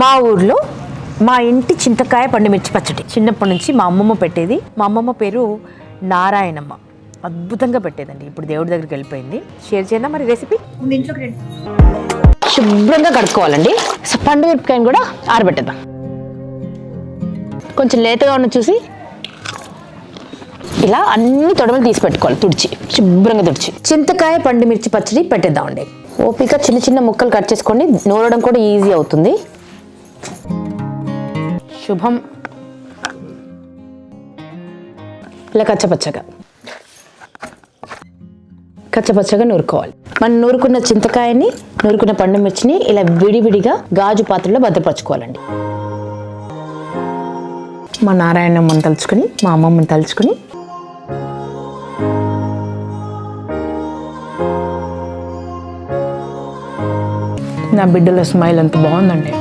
మా ఊర్లో మా ఇంటి చింతకాయ పండుమిర్చి పచ్చడి. చిన్నప్పటి నుంచి మా అమ్మమ్మ పెట్టేది. మా అమ్మమ్మ పేరు నారాయణమ్మ. అద్భుతంగా పెట్టేదండి. ఇప్పుడు దేవుడి దగ్గరికి వెళ్ళిపోయింది. షేర్ చేయనా మరి రెసిపీ. శుభ్రంగా కడుక్కోవాలండి. సో పండు మిరపకాయని కూడా ఆరబెట్టేద్దాం. కొంచెం లేతగా ఉన్న చూసి ఇలా అన్ని తొడమలు తీసి పెట్టుకోవాలి. తుడిచి శుభ్రంగా తుడిచి. చింతకాయ పండు మిర్చి పచ్చడి పెట్టేద్దామండి. ఓపిక చిన్న చిన్న ముక్కలు కట్ చేసుకోండి నూరడం కూడా ఈజీ అవుతుంది. శుభం. ఇలా కచ్చపచ్చగా. కచ్చపచ్చగా నూరుకోవాలి. మనం నూరుకున్న చింతకాయని నూరుకున్న పండు మిర్చిని ఇలా విడివిడిగా గాజు పాత్రలో భద్రపరచుకోవాలండి. మా నారాయణమ్మని తలుచుకుని మా అమ్మమ్మని తలుచుకుని. నా బిడ్డల స్మైల్ అంత బాగుందండి.